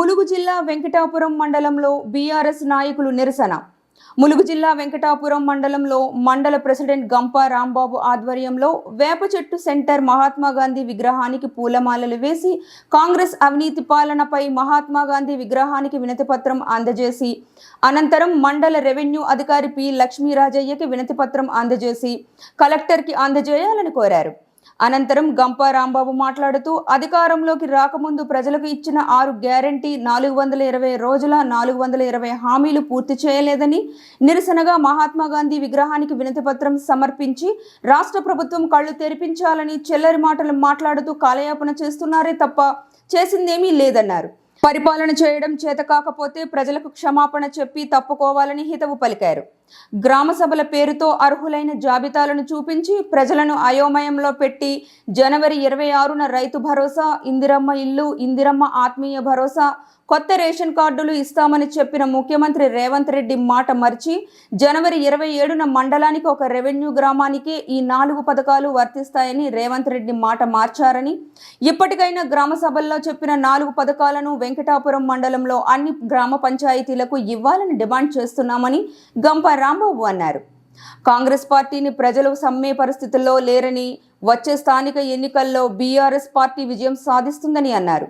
ములుగు జిల్లా వెంకటాపురం మండలంలో బీఆర్ఎస్ నాయకులు నిరసన. ములుగు జిల్లా వెంకటాపురం మండలంలో మండల ప్రెసిడెంట్ గంపా రాంబాబు ఆధ్వర్యంలో వేప చెట్టు సెంటర్ మహాత్మాగాంధీ విగ్రహానికి పూలమాలలు వేసి కాంగ్రెస్ అవినీతి పాలనపై మహాత్మాగాంధీ విగ్రహానికి వినతిపత్రం అందజేసి అనంతరం మండల రెవెన్యూ అధికారి పి లక్ష్మీరాజయ్యకి వినతిపత్రం అందజేసి కలెక్టర్కి అందజేయాలని కోరారు. అనంతరం గంపా రాంబాబు మాట్లాడుతూ అధికారంలోకి రాకముందు ప్రజలకు ఇచ్చిన ఆరు గ్యారంటీ నాలుగు వందల ఇరవై రోజుల నాలుగు వందల ఇరవై హామీలు పూర్తి చేయలేదని నిరసనగా మహాత్మా గాంధీ విగ్రహానికి వినతిపత్రం సమర్పించి రాష్ట్ర ప్రభుత్వం కళ్ళు తెరిపించాలని చెల్లరి మాటలు మాట్లాడుతూ కాలయాపన చేస్తున్నారే తప్ప చేసిందేమీ లేదన్నారు. పరిపాలన చేయడం చేత కాకపోతే ప్రజలకు క్షమాపణ చెప్పి తప్పుకోవాలని హితవు పలికారు. గ్రామ సభల పేరుతో అర్హులైన జాబితాలను చూపించి ప్రజలను అయోమయంలో పెట్టి జనవరి ఇరవై ఆరున రైతు భరోసా ఇందిరమ్మ ఇల్లు ఇందిరమ్మ ఆత్మీయ భరోసా కొత్త రేషన్ కార్డులు ఇస్తామని చెప్పిన ముఖ్యమంత్రి రేవంత్ రెడ్డి మాట మర్చి జనవరి ఇరవై ఏడున మండలానికి ఒక రెవెన్యూ గ్రామానికే ఈ నాలుగు పథకాలు వర్తిస్తాయని రేవంత్ రెడ్డి మాట మార్చారని ఇప్పటికైనా గ్రామ సభల్లో చెప్పిన నాలుగు పథకాలను వెంకటాపురం మండలంలో అన్ని గ్రామ పంచాయతీలకు ఇవ్వాలని డిమాండ్ చేస్తున్నామని గంప రాంబాబు అన్నారు. కాంగ్రెస్ పార్టీని ప్రజలు సమ్మె పరిస్థితుల్లో లేరని వచ్చే స్థానిక ఎన్నికల్లో బీఆర్ఎస్ పార్టీ విజయం సాధిస్తుందని అన్నారు.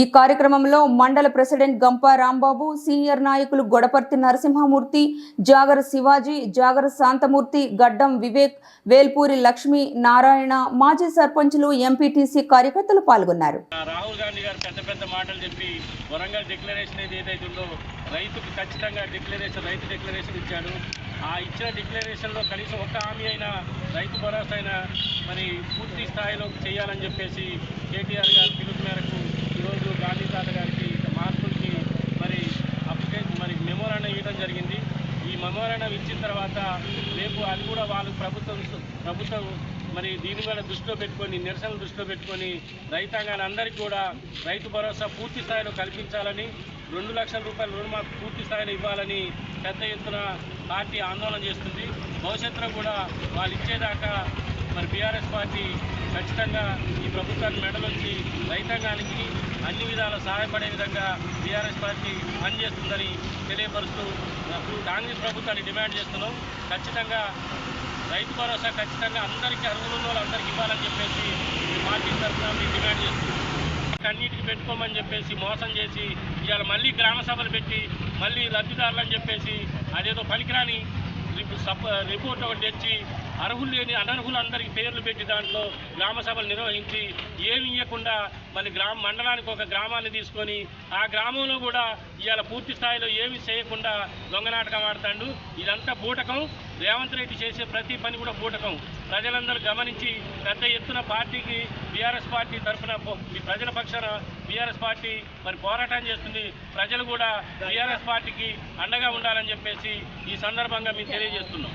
ఈ కార్యక్రమంలో మండల ప్రెసిడెంట్ గంపా రాంబాబు సీనియర్ నాయకులు గొడపర్తి నరసింహమూర్తి జాగర శివాజీ జాగర శాంతమూర్తి గడ్డం వివేక్ వేల్పూరి లక్ష్మి నారాయణ మాజీ సర్పంచులు ఎంపీటీసీ కార్యకర్తలు పాల్గొన్నారు. రాహుల్ గాంధీ గారు పెద్ద పెద్ద మాటలు చెప్పి వరంగల్ డిక్లరేషన్ ఏదైతే ఉందో రైతుకు ఖచ్చితంగా డిక్లరేషన్ రైతు డిక్లరేషన్ ఇచ్చాడు. ఆ ఇచ్చిన డిక్లరేషన్లో కనీసం ఒక్క హామీ అయినా రైతు భరోసా అయినా మరి పూర్తి స్థాయిలో చేయాలని చెప్పేసి కేటీఆర్ గారి పిలుపు మేరకు ఈరోజు గాంధీ తాత గారికి మార్పులకి మరి అప్లికేషన్ మరి మెమోరాండం ఇవ్వడం జరిగింది. ఈ మెమోరాండం ఇచ్చిన తర్వాత రేపు అది కూడా వాళ్ళు ప్రభుత్వం ప్రభుత్వం మరి దీని మీద దృష్టిలో పెట్టుకొని నిరసనలు దృష్టిలో పెట్టుకొని రైతాంగాన్ని అందరికీ కూడా రైతు భరోసా పూర్తి స్థాయిలో కల్పించాలని రెండు లక్షల రూపాయల రుణమాఫీ పూర్తి స్థాయిలో ఇవ్వాలని పెద్ద ఎత్తున పార్టీ ఆందోళన చేస్తుంది. భవిష్యత్తులో కూడా వాళ్ళు ఇచ్చేదాకా మరి బీఆర్ఎస్ పార్టీ ఖచ్చితంగా ఈ ప్రభుత్వాన్ని మెడలొచ్చి రైతాంగానికి అన్ని విధాల సహాయపడే విధంగా బీఆర్ఎస్ పార్టీ పనిచేస్తుందని తెలియపరుస్తూ కాంగ్రెస్ ప్రభుత్వాన్ని డిమాండ్ చేస్తున్నాం. ఖచ్చితంగా రైతు భరోసా ఖచ్చితంగా అందరికీ అర్హులున్న వాళ్ళందరికీ ఇవ్వాలని చెప్పేసి ఈ పార్టీ తరఫున మేము డిమాండ్ చేస్తున్నాం. అన్నిటికీ పెట్టుకోమని చెప్పేసి మోసం చేసి ఇవాళ మళ్ళీ గ్రామ సభలు పెట్టి మళ్ళీ లబ్ధిదారులు అని చెప్పేసి అదేదో పనికిరాని రిపో- రిపోర్ట్ ఒకటి తెచ్చి అర్హులు లేని అనర్హులందరికీ పేర్లు పెట్టి దాంట్లో గ్రామ సభలు నిర్వహించి ఏమి ఇవ్వకుండా మళ్ళీ గ్రామ మండలానికి ఒక గ్రామాన్ని తీసుకొని ఆ గ్రామంలో కూడా ఇవాళ పూర్తి స్థాయిలో ఏమి చేయకుండా దొంగనాటకం ఆడతాడు. ఇదంతా బూటకం. రేవంత్ రెడ్డి చేసే ప్రతి పని కూడా బూటకం. ప్రజలందరూ గమనించి పెద్ద ఎత్తున పార్టీకి బీఆర్ఎస్ పార్టీ తరఫున ఈ ప్రజల పక్షాన బీఆర్ఎస్ పార్టీ మరి పోరాటం చేస్తుంది. ప్రజలు కూడా బీఆర్ఎస్ పార్టీకి అండగా ఉండాలని చెప్పేసి ఈ సందర్భంగా మేము తెలియజేస్తున్నాం.